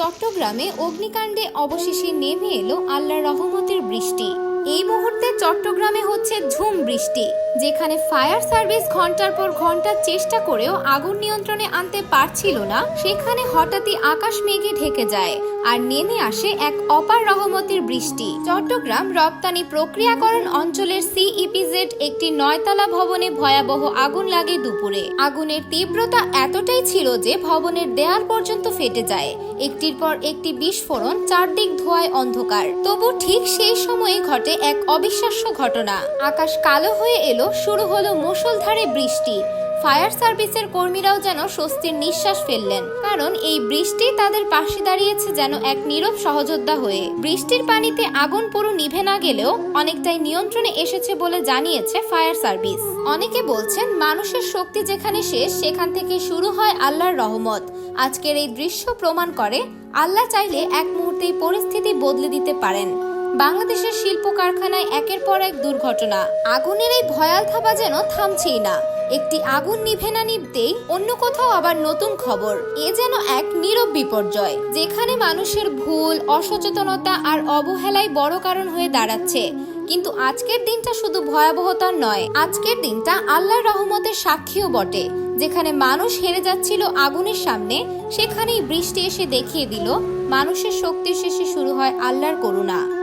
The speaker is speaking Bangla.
চট্টগ্রামে অগ্নিকাণ্ডে অবশেষে নেমে এলো আল্লাহ রহমতের বৃষ্টি। এই মুহূর্তে চট্টগ্রামে হচ্ছে ঝুম বৃষ্টি। যেখানে ফায়ার সার্ভিস ঘণ্টার পর ঘণ্টা চেষ্টা করেও আগুন নিয়ন্ত্রণে আনতে পারছিল না, সেখানে হঠাৎই আকাশ মেঘে ঢেকে যায় আর নেমে আসে এক অপার রহমতের বৃষ্টি। চট্টগ্রাম রপ্তানি প্রক্রিয়াকরণ অঞ্চলের সিইপিজেড একটি নয়তলা ভবনে ভয়াবহ আগুন লাগে দুপুরে। আগুনের তীব্রতা এতটাই ছিল যে ভবনের দেয়াল পর্যন্ত ফেটে যায়। একটির পর একটি বিস্ফোরণ চারদিক ধোঁয়ায় অন্ধকার। তবু ঠিক সেই সময়ে ঘটে এক অবিশ্বাস্য ঘটনা। আকাশ কালো হয়ে এলো শুরু হলো মুষলধারে বৃষ্টি। ফায়ার সার্ভিসের কর্মীরাও যেন স্বস্তির নিঃশ্বাস ফেললেন। কারণ এই বৃষ্টি তাদের পাশে দাঁড়িয়েছে যেন এক নীরব সহযোদ্ধা হয়ে। বৃষ্টির পানিতে আগুন পুরো নিভে না গেলেও অনেকটাই নিয়ন্ত্রণে এসেছে বলে জানিয়েছে ফায়ার সার্ভিস। অনেকে বলছেন, মানুষের শক্তি যেখানে শেষ, সেখান থেকে শুরু হয় আল্লাহর রহমত। আজকের এই দৃশ্য প্রমাণ করে, আল্লাহ চাইলে এক মুহূর্তেই পরিস্থিতি বদলে দিতে পারেন। বাংলাদেশের শিল্প কারখানায় একের পর এক দুর্ঘটনা। আগুনের এই ভয়াল থাবা যেন থামছেই না। একটি আগুন নিভে না নিভতেই অন্য কোথাও আবার নতুন খবর। এ যেন এক নীরব বিপর্যয়, যেখানে মানুষের ভুল, অসচেতনতা আর অবহেলাই বড় কারণ হয়ে দাঁড়াচ্ছে। কিন্তু আজকের দিনটা শুধু ভয়াবহতার নয়, আজকের দিনটা আল্লাহর রহমতের সাক্ষীও বটে। যেখানে মানুষ হেরে যাচ্ছিল আগুনের সামনে, সেখানেই বৃষ্টি এসে দেখিয়ে দিল, মানুষের শক্তির শেষে শুরু হয় আল্লাহর করুণা।